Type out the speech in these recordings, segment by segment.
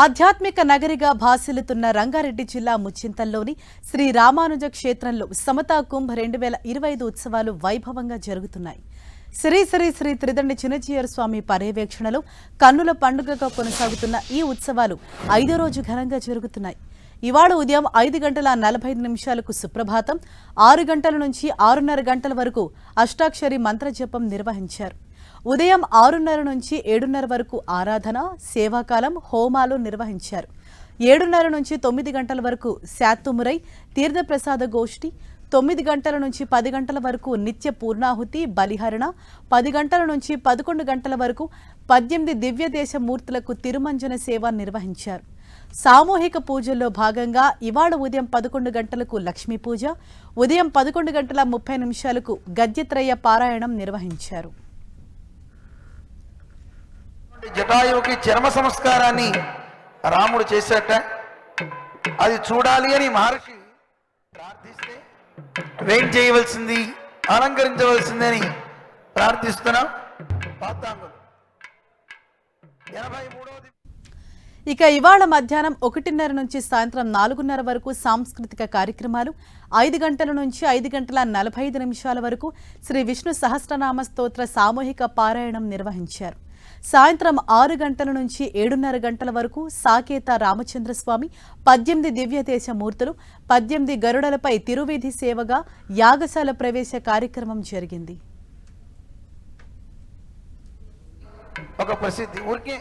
ఆధ్యాత్మిక నగరిగా భాసిల్లుతున్న రంగారెడ్డి జిల్లా ముచ్చింతల్లోని శ్రీ రామానుజ క్షేత్రంలో సమతా కుంభ్ రెండు వేల ఇరవై ఐదు ఉత్సవాలు వైభవంగా జరుగుతున్నాయి. శ్రీ శ్రీ శ్రీ త్రిదండి చిన్నజీయర్ స్వామి పర్యవేక్షణలో కన్నుల పండుగగా కొనసాగుతున్న ఈ ఉత్సవాలు ఐదో రోజు ఘనంగా జరుగుతున్నాయి. ఇవాళ ఉదయం ఐదు గంటల నలభై నిమిషాలకు సుప్రభాతం. ఆరు గంటల నుంచి ఆరున్నర గంటల వరకు అష్టాక్షరి మంత్రజపం నిర్వహించారు. ఉదయం ఆరున్నర నుంచి ఏడున్నర వరకు ఆరాధన సేవాకాలం హోమాలు నిర్వహించారు. ఏడున్నర నుంచి తొమ్మిది గంటల వరకు శాత్తుమురై తీర్థప్రసాద గోష్ఠి తొమ్మిది గంటల నుంచి పది గంటల వరకు నిత్య పూర్ణాహుతి బలిహరణ పది గంటల నుంచి పదకొండు గంటల వరకు పద్దెనిమిది దివ్య దేశ మూర్తులకు తిరుమంజన సేవ నిర్వహించారు. సామూహిక పూజల్లో భాగంగా ఇవాళ ఉదయం పదకొండు గంటలకు లక్ష్మీ పూజ ఉదయం పదకొండు గంటల ముప్పై నిమిషాలకు గద్యత్రయ పారాయణం నిర్వహించారు. జటాయువుకి చర్మ సంస్కారాన్ని రాముడు చేశాట. అది చూడాలి అని మహర్షి ప్రార్థిస్తే వేం చేయవలసింది? అలంకరించవలసింది అని ప్రార్థిస్తున్నాం. పాతాంగులు. ఎనభై మూడవది ఇక ఇవాళ మధ్యాహ్నం ఒకటిన్నర నుంచి సాయంత్రం నాలుగున్నర వరకు సాంస్కృతిక కార్యక్రమాలు ఐదు గంటల నుంచి ఐదు గంటల నలభై ఐదు నిమిషాల వరకు శ్రీ విష్ణు సహస్రనామ స్తోత్ర సామూహిక పారాయణం నిర్వహించారు. సాయంత్రం ఆరు గంటల నుంచి ఏడున్నర గంటల వరకు సాకేత రామచంద్రస్వామి పద్దెనిమిది దివ్యదేశ మూర్తులు పద్దెనిమిది గరుడలపై తిరువీధి సేవగా యాగశాల ప్రవేశ కార్యక్రమం జరిగింది. ఒక ప్రసిద్ధి ఊరికి.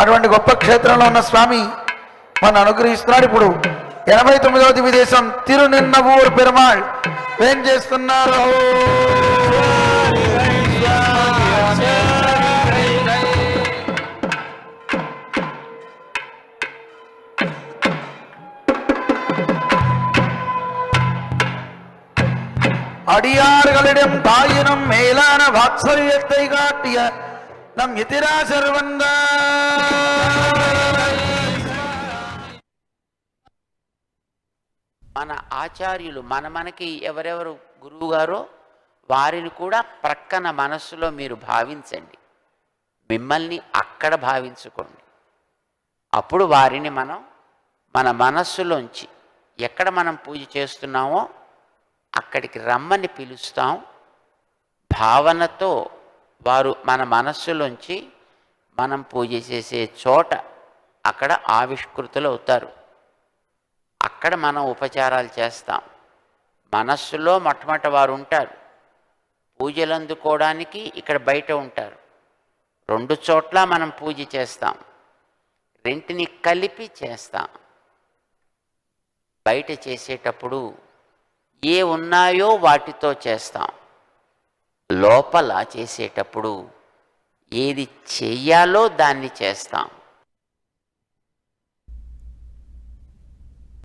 అటువంటి గొప్ప క్షేత్రంలో ఉన్న స్వామి మన అనుగ్రహిస్తున్నాడు ఇప్పుడు. ఎనభై తొమ్మిదవ దివిదేశం తిరునిన్నవూరు పెరుమాళ్. ఏం చేస్తున్నారు? அடியார்களிடம் தாயினும் மேலான வாத்சல்யத்தை காட்டிய நம் எதிராசர்வந்தா మన ఆచార్యులు మన మనకి ఎవరెవరు గురువుగారో వారిని కూడా ప్రక్కన మనస్సులో మీరు భావించండి మిమ్మల్ని అక్కడ భావించుకోండి అప్పుడు వారిని మనం మన మనస్సులోంచి ఎక్కడ మనం పూజ చేస్తున్నామో అక్కడికి రమ్మని పిలుస్తాం. భావనతో వారు మన మనస్సులోంచి మనం పూజ చేసే చోట అక్కడ ఆవిష్కృతులు అవుతారు అక్కడ మనం ఉపచారాలు చేస్తాం. మనస్సులో మొట్టమొదటి వారు ఉంటారు. పూజలు అందుకోవడానికి ఇక్కడ బయట ఉంటారు. రెండు చోట్ల మనం పూజ చేస్తాం. రెంటిని కలిపి చేస్తాం. బయట చేసేటప్పుడు ఏ ఉన్నాయో వాటితో చేస్తాం. లోపల చేసేటప్పుడు ఏది చెయ్యాలో దాన్ని చేస్తాం.